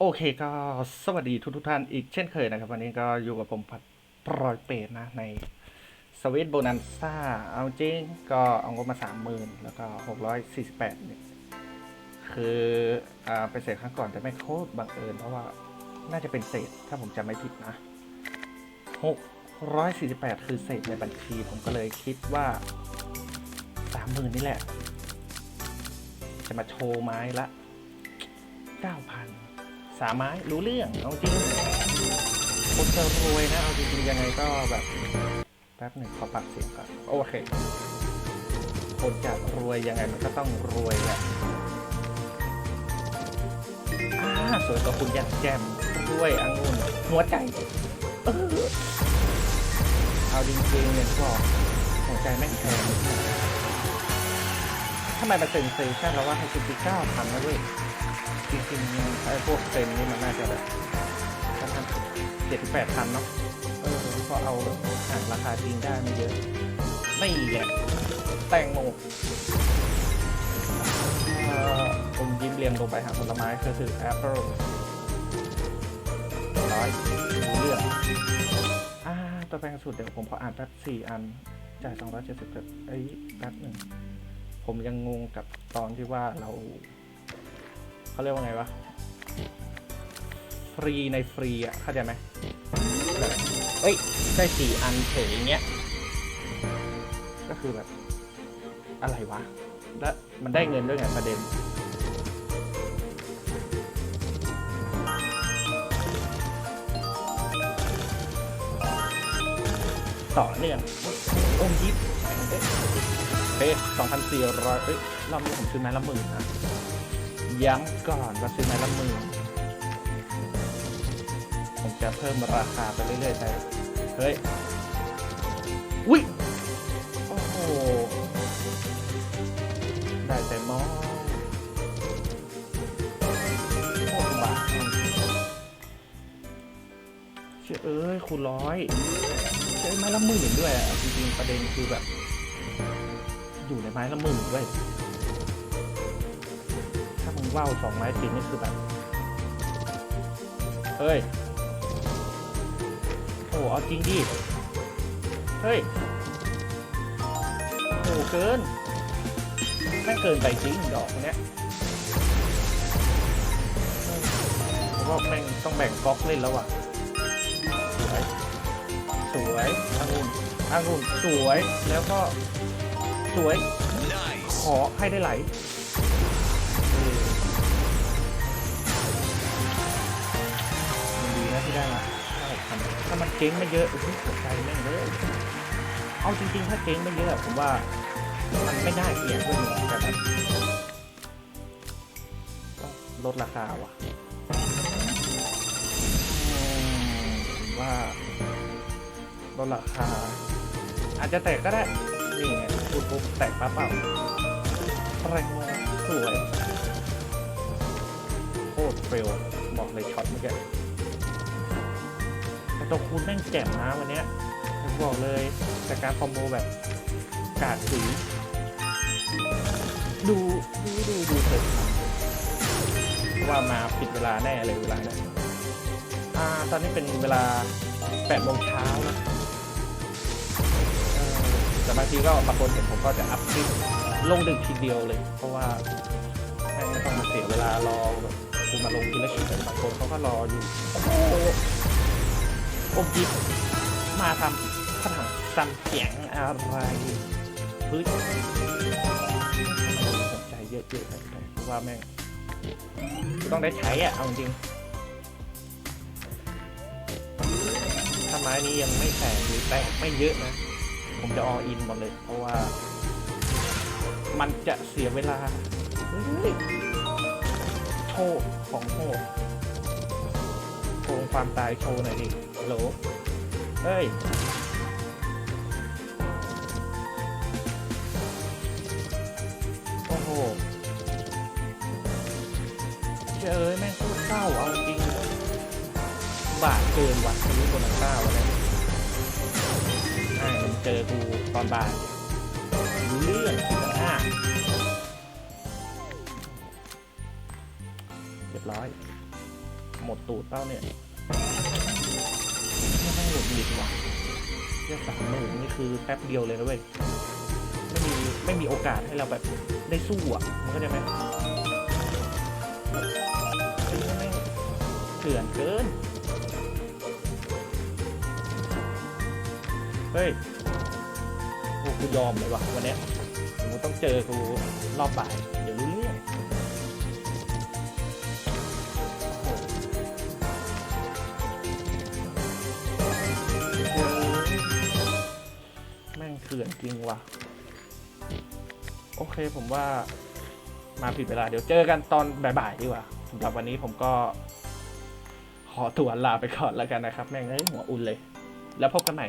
โอเคก็สวัสดีทุกทุกท่านอีกเช่นเคยนะครับ วันนี้ก็อยู่กับผมพัดปรอยเปรตนะ ในสวิตโบนันซ่าเอาจริงก็เอางบมาสามหมื่นแล้วก็หกร้อยสี่สิบแปดเนี่ยคืออ่าเป็นเศษครั้งก่อนแต่ไม่โคตรบังเอิญเพราะว่าน่าจะเป็นเศษถ้าผมจำไม่ผิดนะหกร้อยสี่สิบแปดคือเศษในบัญชีผมก็เลยคิดว่าสามหมื่นนี่แหละ จะมาโชว์ไม้ละเก้าพัน สามไม้รู้เรื่องเอาจริงคนจะรวยนะเอาจริงๆยังไงก็แบบแป๊บหนึ่งขอปรับเสียงก่อนโอเคคนจะรวยยังไงมันก็ต้องรวยแหละอ่าสวยตัวคุณอย่างแจ่มรวยอังุ่นหัวใจเออเอาจริงๆเนี่ยบอกหัวใจแม่งแพง ทำไมมันเซ็นเซชันแล้วว่าให้คุณปีเก้าพันนะเว้ยจริงๆไอ้พวกเซนนี่มันน่าจะแบบเจ็ดแปดพันเนาะเออพอเอาอ่านราคาจริงได้ไม่เยอะ ไม่แหละแตงโมเอ่อผมยิ้มเรียงลงไปหาผลไม้ก็คือแอปเปิลร้อยเรื่องอ่าตัวแปลงสูตรเดี๋ยวผมขออ่านแป๊บสี่อัน จ่ายสองร้อยเจ็ดสิบเอ้แป๊บหนึ่ง ผมยังงงกับตอนที่ว่าเราเขาเรียกว่าไงวะ ฟรีในฟรีอะ เข้าใจไหมแบบเอ้ย ได้สี่อันเฉยอย่างเงี้ย ก็คือแบบ อะไรวะ แล้วมันได้เงินด้วยไงประเด็น ต่อเนื่องโอมยิปเอ๊ะสองพันสี่ร้อยเอ้ยรอบนี้ผมซื้อไม้ละหมื่นนะย้ำก่อนว่าซื้อไม้ละหมื่นผมจะเพิ่มราคาไปเรื่อยๆแต่เฮ้ยอุ้ยโอ้โหได้แต่มองโอ้บาทเชื่อเอ้ยคูณร้อย ไม้ละหมื่นด้วยอะจริงๆประเด็นคือแบบ อยู่ในไม้ละหมื่นด้วย ถ้ามึงว่าวสองไม้ติดนี่คือแบบเฮ้ยโอ้เอาจริงดิเฮ้ยโอ้เกินแม่งเกินไปจริงดอกเนี้ยผมว่าแม่งต้องแบ่งก๊อกเล่นแล้วอะ วยองุ่นองุ่นสวย แล้วก็สวย ขอให้ได้ไหลเออมันดีนะที่ได้มาใช่ครับถ้ามันเจ๊งไม่เยอะอุ้ยตกใจแม่งเลยเอาจริงๆ ถ้าเจ๊งไม่เยอะผมว่ามันไม่น่าเกลียดด้วยเนี่ยแต่แบบต้องลดราคาว่ะอืมผมว่า ลดราคาอาจจะแตกก็ได้ นี่ไงพูดปุ๊บแตกปั๊บเปล่าแรงสวยโคตรเฟลบอกเลยช็อตเมื่อกี้แต่ตัวคูณแม่งแจ่มนะวันเนี้ยผมบอกเลยจากการคอมโบแบบกาดสี ดูดูดูดูเถอะว่ามาผิดเวลาแน่เลยเวลาเนี่ยอ่าตอนนี้เป็นเวลา8โมงเช้านะ แต่บางทีก็บางคนเห็นผมก็จะอัพคลิปลงดึกทีเดียวเลย เพราะว่าไม่ต้องมาเสียเวลารอแบบกูมาลงทีละคลิปแต่บางคนเขาก็รออยู่โอ้โหอมยิบมาทำขนาดซัมเสียงอะไรเฮ้ยสนใจเยอะๆนะเพราะว่าแม่งต้องได้ใช้อะเอาจริงถ้าไม้นี้ยังไม่แตกหรือแตกไม่เยอะนะ ผมจะออินหมดเลย เพราะว่า มันจะเสียเวลาโชว์ของโหดโชว์ความตายโชว์หน่อยดิฮัลโหลเฮ้ยโอ้โหเจ้แม่งโคตรเศร้าเอาจริงบาทเกินวัดนี้คนละเก้าวะเนี่ย อ่ามันเจอกูตอนบ่ายรู้เรื่องสิบห้าเรียบร้อย หมดตูดเป้าเนี่ยไม่ต้หลุดหงิดว่ะเรียกสามหมื่นนี่คือแป๊บเดียวเลยนะเว้ยไม่มีไม่มีโอกาสให้เราแบบได้สู้อะมันก็จะไหมซื้อแม่งเถื่อนเกิน เฮ้ยกูกูยอมเลยว่ะวันเนี้ยกูต้องเจอกูรอบบ่าย เดี๋ยวรู้เรื่องแม่งเถื่อนจริงว่ะ โอเคผมว่ามาผิดเวลา เดี๋ยวเจอกันตอนบ่ายๆดีกว่าสำหรับวันนี้ผมก็ ขอตัวลาไปก่อนแล้วกันนะครับ แม่งเอ้ยหัวอุ่นเลย แล้วพบกันใหม่